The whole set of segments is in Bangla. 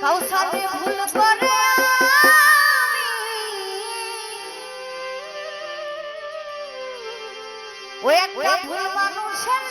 কাউসারে ভুল করে ও একটা ভুল মানুষের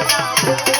Bravo.